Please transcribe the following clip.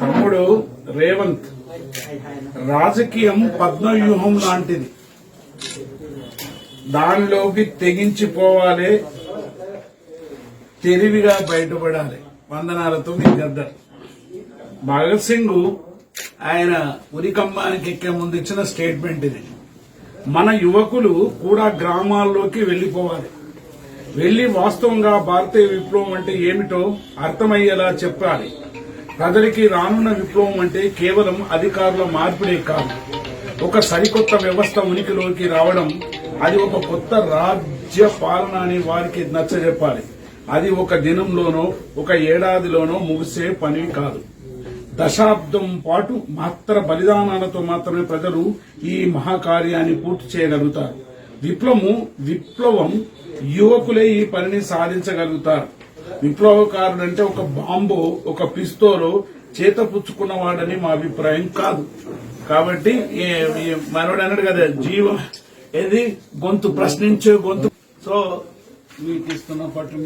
తమ్ముడు రేవంత్ రాజకీయం పద్మవ్యూహం లాంటిది. దానిలోకి తెగించిపోవాలి తెలివిగా బయటపడాలి. వందనాలతో మీ గద్దర్ భగత్ సింగ్ ఆయన ఉరికంబానికి ఎక్కే ముందు ఇచ్చిన స్టేట్మెంట్ ఇది. మన యువకులు కూడా గ్రామాల్లోకి వెళ్ళిపోవాలి వెళ్ళి వాస్తవంగా భారతీయ విప్లవం అంటే ఏమిటో అర్థమయ్యేలా చెప్పాలి. ప్రజలకి రానున్న విప్లవం అంటే కేవలం అధికారుల మార్పిడే కాదు. ఒక సరికొత్త వ్యవస్థ ఉనికిలోకి రావడం అది ఒక కొత్త రాజ్య పాలన అని వారికి నచ్చజెప్పాలి. అది ఒక దినంలోనో ఒక ఏడాదిలోనో ముగిసే పని కాదు. దశాబ్దం పాటు మాత్ర బలిదానాలతో మాత్రమే ప్రజలు ఈ మహాకార్యాన్ని పూర్తి చేయగలుగుతారు. విప్లవము విప్లవం యువకులే ఈ పనిని సాధించగలుగుతారు. విప్లవకారుడు అంటే ఒక బాంబు ఒక పిస్తోలు చేత పుచ్చుకున్నవాడని మా అభిప్రాయం కాదు. కాబట్టి మనవాడు మనోడు అన్నాడు కదా జీవ ఏది? గొంతు ప్రశ్నించే గొంతు. సో మీకు ఇస్తున్న పట్టు